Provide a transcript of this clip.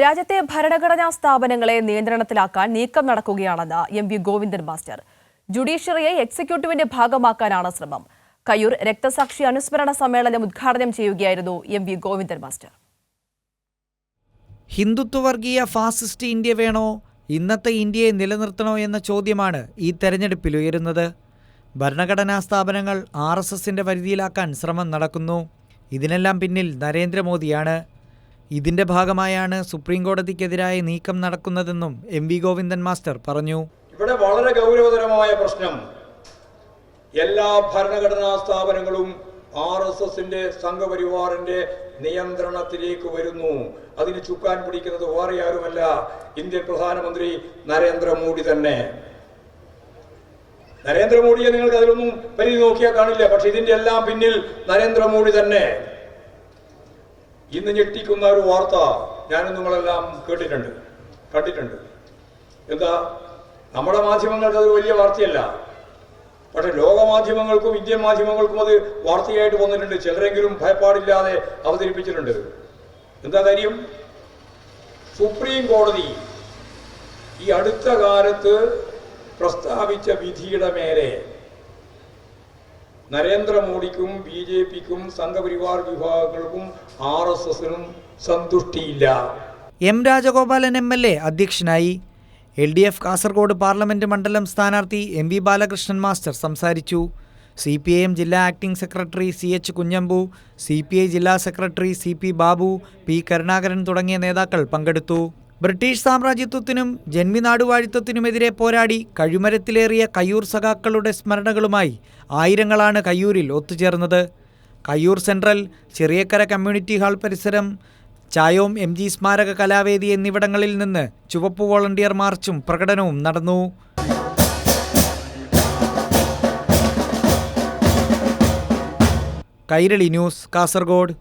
രാജ്യത്തെ ഭരണഘടനാ സ്ഥാപനങ്ങളെ നിയന്ത്രണത്തിലാക്കാൻ നീക്കം നടക്കുകയാണെന്ന് എം വി ഗോവിന്ദൻ മാസ്റ്റർ. ജുഡീഷ്യറിയെ എക്സിക്യൂട്ടീവിന്റെ ഭാഗമാക്കാനാണ് ശ്രമം. കയ്യൂർ രക്തസാക്ഷി അനുസ്മരണ സമ്മേളനം ഉദ്ഘാടനം ചെയ്യുകയായിരുന്നു എം വി ഗോവിന്ദൻ മാസ്റ്റർ. ഹിന്ദുത്വവർഗീയ ഫാസിസ്റ്റ് ഇന്ത്യ വേണോ? ഇന്നത്തെ ഇന്ത്യയെ നിലനിർത്തണോ എന്ന ചോദ്യമാണ് ഈ തെരഞ്ഞെടുപ്പിൽ ഉയരുന്നത്. ഭരണഘടനാ സ്ഥാപനങ്ങൾ ആർ എസ് എസിന്റെ പരിധിയിലാക്കാൻ ശ്രമം നടക്കുന്നു. ഇതിനെല്ലാം പിന്നിൽ നരേന്ദ്രമോദിയാണ്. ഇതിന്റെ ഭാഗമായാണ് സുപ്രീം കോടതിക്കെതിരായ നീക്കം നടക്കുന്നതെന്നും എം വി ഗോവിന്ദൻ മാസ്റ്റർ പറഞ്ഞു. ഇവിടെ വളരെ ഗൗരവതരമായ പ്രശ്നം. എല്ലാ ഭരണഘടനാ സ്ഥാപനങ്ങളും ആർ എസ് എസിന്റെ സംഘപരിവാറിന്റെ നിയന്ത്രണത്തിലേക്ക് വരുന്നു. അതിന് ചുക്കാൻ പിടിക്കുന്നത് വേറെ ആരുമല്ല ഇന്ത്യൻ പ്രധാനമന്ത്രി നരേന്ദ്രമോദി തന്നെ. നരേന്ദ്രമോദിയെ നിങ്ങൾക്ക് അതിലൊന്നും പരിധി നോക്കിയാൽ കാണില്ല പക്ഷെ ഇതിന്റെ എല്ലാം പിന്നിൽ നരേന്ദ്രമോദി തന്നെ. ഇന്ന് ഞെട്ടിക്കുന്ന ഒരു വാർത്ത ഞാനും നിങ്ങളെല്ലാം കേട്ടിട്ടുണ്ട് കണ്ടിട്ടുണ്ട്. എന്താ നമ്മുടെ മാധ്യമങ്ങൾക്ക് അത് വലിയ വാർത്തയല്ല. പക്ഷെ ലോക മാധ്യമങ്ങൾക്കും ഇന്ത്യൻ മാധ്യമങ്ങൾക്കും അത് വാർത്തയായിട്ട് വന്നിട്ടുണ്ട്. ചിലരെങ്കിലും ഭയപ്പാടില്ലാതെ അവതരിപ്പിച്ചിട്ടുണ്ട്. എന്താ കാര്യം? സുപ്രീം കോടതി ഈ അടുത്ത കാലത്ത് പ്രസ്താവിച്ച വിധിയുടെ മേലെ നരേന്ദ്രമോദിക്കും ബി ജെ പിക്കും സംഘപരിവാർ വിഭാഗങ്ങൾക്കും ആർ എസ് എസിനും സന്തുഷ്ടിയില്ല. M Rajagopalan M L A അധ്യക്ഷനായി. L D F Kasaragod parliament മണ്ഡലം സ്ഥാനാർത്ഥി എം വി ബാലകൃഷ്ണൻ മാസ്റ്റർ സംസാരിച്ചു. സി പി ഐ എം ജില്ലാ acting secretary C H Kunhambu C P I ജില്ലാ secretary C P Babu P Karunakaran തുടങ്ങിയ നേതാക്കൾ പങ്കെടുത്തു. British സാമ്രാജ്യത്വത്തിനും ജന്മിനാടുവാഴിത്വത്തിനുമെതിരെ പോരാടി കഴിമരത്തിലേറിയ കയ്യൂർ സഖാക്കളുടെ സ്മരണകളുമായി ആയിരങ്ങളാണ് കയ്യൂരിൽ ഒത്തുചേർന്നത്. Kayyur central Cheriyakkara community hall പരിസരം ചായോം എം ജി സ്മാരക കലാവേദി എന്നിവിടങ്ങളിൽ നിന്ന് ചുവപ്പ് വോളണ്ടിയർ മാർച്ചും പ്രകടനവും നടന്നു. കൈരളി ന്യൂസ് കാസർഗോഡ്.